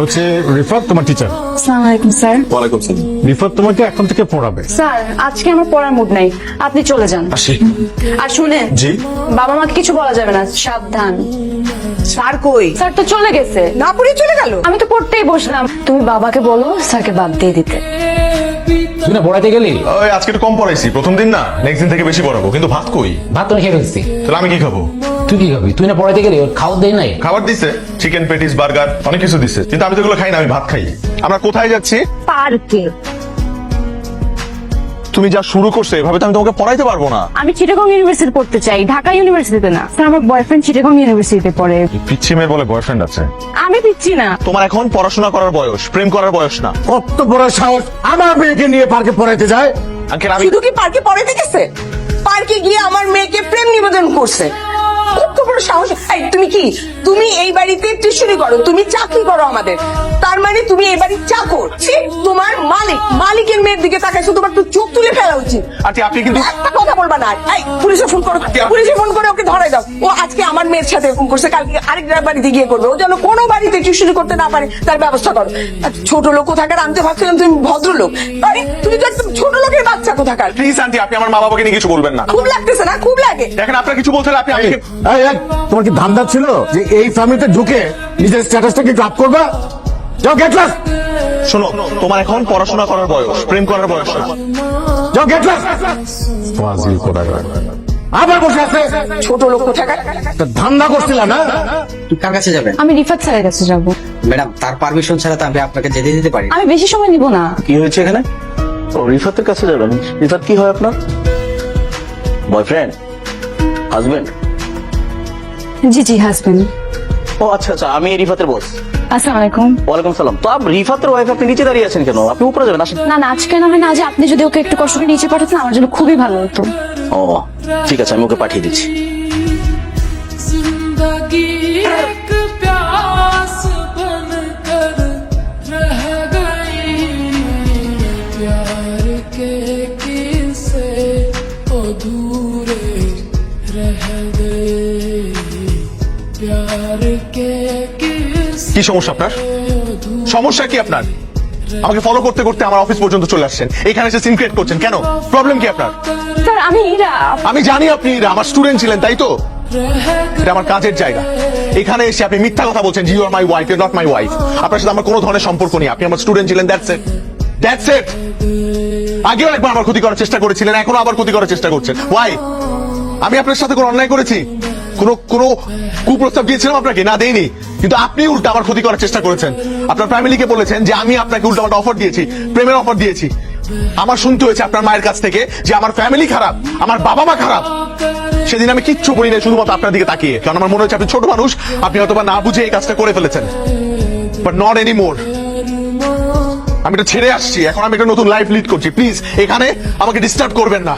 হচ্ছে রিফাত তোমার টিচার আসসালামু আলাইকুম স্যার। ওয়ালাইকুম সালাম। রিফাত তোমাকে এখন থেকে পড়াবে। স্যার আজকে আমার পড়ার মুড নাই। আপনি চলে যান। আসি। আর শুনেন জি। বাবা মাকে কিছু বলা যাবে না সাবধান। স্যার কই? স্যার তো চলে গেছে। না পড়ে চলে গেল? আমি তো পড়তেই বসলাম। তুমি বাবাকে বলো স্যারকে বাদ দিয়ে দিতে। তুই না পড়াইতে গেলি? ওই আজকে একটু কম পড়াইছি। প্রথম দিন না নেক্সট দিন থেকে বেশি পড়াবো। কিন্তু ভাত কই? ভাত তো খেয়ে ফেলছি। তাহলে আমি কি খাব? তুই কি খাবি? তুই না পড়াইতে গেলি ওর দেয় নাই? খাবার দিছে চিকেন পেটিস বার্গার অনেক কিছু দিছে। কিন্তু আমি তো এগুলো খাই না আমি ভাত খাই। আমরা কোথায় যাচ্ছি? পার্কে। তুমি যা শুরু করছ এভাবে তো আমি তোমাকে পড়াইতে পারব না। আমি চিটাগং ইউনিভার্সিটি পড়তে চাই ঢাকা ইউনিভার্সিটিতে না। স্যার আমার বয়ফ্রেন্ড চিটাগং ইউনিভার্সিটিতে পড়ে। পিচ্ছি মেয়ের বলে বয়ফ্রেন্ড আছে। আমি পিচ্ছি না। তোমার এখন পড়াশোনা করার বয়স প্রেম করার বয়স না। কত বড় সাহস! আমার মেয়েকে নিয়ে পার্কে পড়াইতে যায়? আঙ্কেল আমি শুধু কি পার্কে পড়াইতে গেছে? পার্কে গিয়ে আমার মেয়েকে প্রেম নিবেদন করছে। কত সাহস। এই, তুমি কি? তুমি এই বাড়িতে টিউশনি করো তুমি চাকরি করো আমাদের। তার মানে তুমি এই বাড়ির চাকর। তোমার মালিকের মেয়ের দিকে তাকাইছো তোমার তো চোখ তুলে ফেলা উচিত। আচ্ছা আপনি কিন্তু একটা কথা বলবা না। এই পুলিশে ফোন করো। পুলিশে ফোন করে ওকে ধরাই দাও। ও আজকে আমার মেয়ের সাথে এরকম করছে কালকে আরেক বাড়িতে গিয়ে করবে। ও যেন কোনো বাড়িতে টিউশনি করতে না পারে তার ব্যবস্থা করো। ছোট লোক কোথাকার? আনতে ভাবছিলাম তুমি ভদ্রলোক। আরে তুমি তো একদম ছোট লোকের বাচ্চা কোথাকার? প্লিজ আন্টি আপনি আমার মা বাবাকে নিয়ে কিছু বলবেন না। খুব লাগতেছে না? খুব লাগে। দেখেন আপনার কিছু বলতে আপনি আমাকে তোমার কি ধান্দা ছিল যে এই ফ্যামিলিতে ঢুকে নিজের স্ট্যাটাসটাকে একটু আপ করবা? যাও গেট লাস শোনো তোমার এখন পড়াশোনা করার বয়স প্রেম করার বয়স না। যাও গেট ফাজিল কোথাকার। আবার বসে আছে। ছোট লোক কোথাকার একটা ধান্দা করছিল না কার কাছে যাবেন আমি রিফাত স্যারের কাছে যাব। ম্যাডাম তার পারমিশন ছাড়া তো আমি আপনাকে যেতে দিতে পারি আমি বেশি সময় নিব না। কি হয়েছে এখানে? ও রিফাতের কাছে যাবেন রিফাত কি হয় আপনার? বয়ফ্রেন্ড হাজবেন্ড জি জি হাজবেন্ড ও আচ্ছা আচ্ছা আমি রিফাতের বস আসসালামু আলাইকুম ওয়ালাইকুম সালাম তো আপনি রিফাতের ওয়াইফ আপনি নিচে দাঁড়িয়ে আছেন কেন আপনি উপরে যাবেন আসেন না না আজকে না হয় না আজ আপনি যদি ওকে একটু কষ্ট করে নিচে পাঠাতেন আমার জন্য খুবই ভালো হতো ও ঠিক আছে আমি ওকে পাঠিয়ে দিচ্ছি जिंदगी एक प्यास बनकर रह गई प्यार के किस्से अधूरे रह गए प्यार के किस्से কি সমস্যা আপনার? সমস্যা কি আপনার? আমাকে ফলো করতে করতে আমার অফিস পর্যন্ত চলে আসছেন। এখানে এসে সিম ক্রিয়েট করছেন। কেন? প্রবলেম কি আপনার? স্যার আমি ইরা। আমি জানি আপনি ইরা আমার স্টুডেন্ট ছিলেন তাই তো? এটা আমার কাজের জায়গা। এখানে এসে আপনি মিথ্যা কথা বলছেন you are my wife you not my wife আপনার সাথে আমার কোনো ধরনের সম্পর্ক নেই। আপনি আমার স্টুডেন্ট ছিলেন দ্যাটস ইট দ্যাটস ইট আগেও একবার আমার ক্ষতি করার চেষ্টা করেছিলেন এখনও আবার ক্ষতি করার চেষ্টা করছেন। ওয়াই আমি আপনার সাথে কোনো অন্যায় করেছি? কোনো কোনো কুপ্রস্তাব দিয়েছিলাম আপনাকে? না, দেইনি। কিন্তু আপনি উল্টা আমার ক্ষতি করার চেষ্টা করেছেন। আপনার ফ্যামিলিকে বলেছেন যে আমি আপনাকে উল্টা পাল্টা অফার দিয়েছি, প্রেমের অফার দিয়েছি। আমার শুনতে হয়েছে আপনার মায়ের কাছ থেকে যে আমার ফ্যামিলি খারাপ, আমার বাবা মা খারাপ। সেদিন আমি কিচ্ছু বলি না শুধুমাত্র আপনার দিকে তাকিয়ে। কারণ আমার মনে হচ্ছে আপনি ছোট মানুষ, আপনি হয়তো না বুঝে এই কাজটা করে ফেলেছেন। বাট নট এনি মোর আমি এটা ছেড়ে আসছি, এখন আমি একটা নতুন লাইফ লিড করছি। প্লিজ এখানে আমাকে ডিস্টার্ব করবেন না।